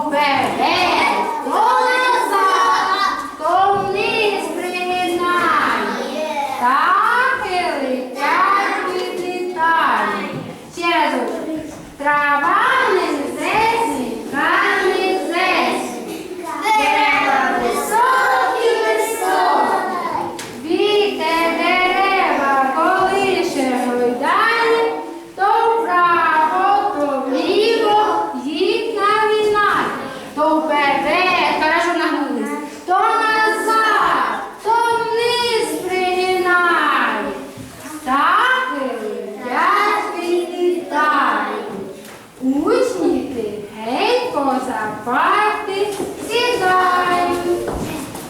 вперед, то назад, то вниз пригинає, так і летять від літані. Через трава. учні ти геть поза